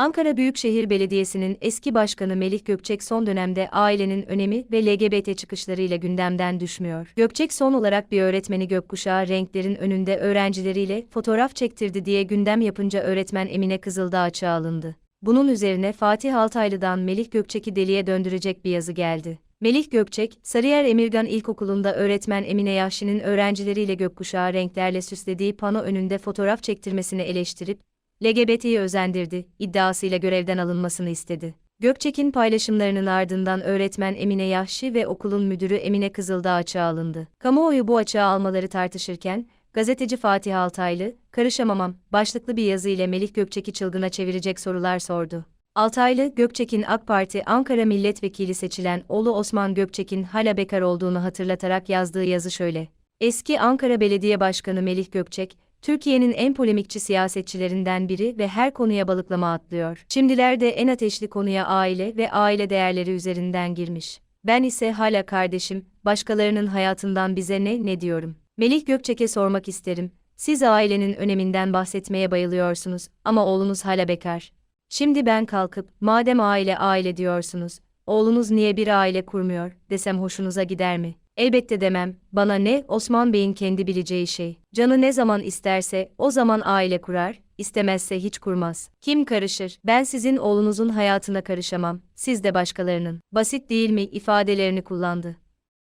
Ankara Büyükşehir Belediyesi'nin eski başkanı Melih Gökçek son dönemde ailenin önemi ve LGBT çıkışlarıyla gündemden düşmüyor. Gökçek son olarak bir öğretmeni gökkuşağı renklerin önünde öğrencileriyle fotoğraf çektirdi diye gündem yapınca öğretmen Emine Kızıldağ açığa alındı. Bunun üzerine Fatih Altaylı'dan Melih Gökçek'i deliye döndürecek bir yazı geldi. Melih Gökçek, Sarıyer Emirgan İlkokulu'nda öğretmen Emine Yahşi'nin öğrencileriyle gökkuşağı renklerle süslediği pano önünde fotoğraf çektirmesini eleştirip, LGBT'yi özendirdi, iddiasıyla görevden alınmasını istedi. Gökçek'in paylaşımlarının ardından öğretmen Emine Yahşi ve okulun müdürü Emine Kızıldağ açığa alındı. Kamuoyu bu açığa almaları tartışırken, gazeteci Fatih Altaylı, karışamamam, başlıklı bir yazı ile Melih Gökçek'i çılgına çevirecek sorular sordu. Altaylı, Gökçek'in AK Parti Ankara Milletvekili seçilen oğlu Osman Gökçek'in hala bekar olduğunu hatırlatarak yazdığı yazı şöyle. Eski Ankara Belediye Başkanı Melih Gökçek, Türkiye'nin en polemikçi siyasetçilerinden biri ve her konuya balıklama atlıyor. Şimdilerde en ateşli konuya aile ve aile değerleri üzerinden girmiş. Ben ise hala kardeşim, başkalarının hayatından bize ne ne diyorum. Melih Gökçek'e sormak isterim. Siz ailenin öneminden bahsetmeye bayılıyorsunuz ama oğlunuz hala bekar. Şimdi ben kalkıp, madem aile aile diyorsunuz, oğlunuz niye bir aile kurmuyor, desem hoşunuza gider mi? Elbette demem, bana ne, Osman Bey'in kendi bileceği şey. Canı ne zaman isterse, o zaman aile kurar, istemezse hiç kurmaz. Kim karışır? Ben sizin oğlunuzun hayatına karışamam, siz de başkalarının. Basit değil mi ifadelerini kullandı.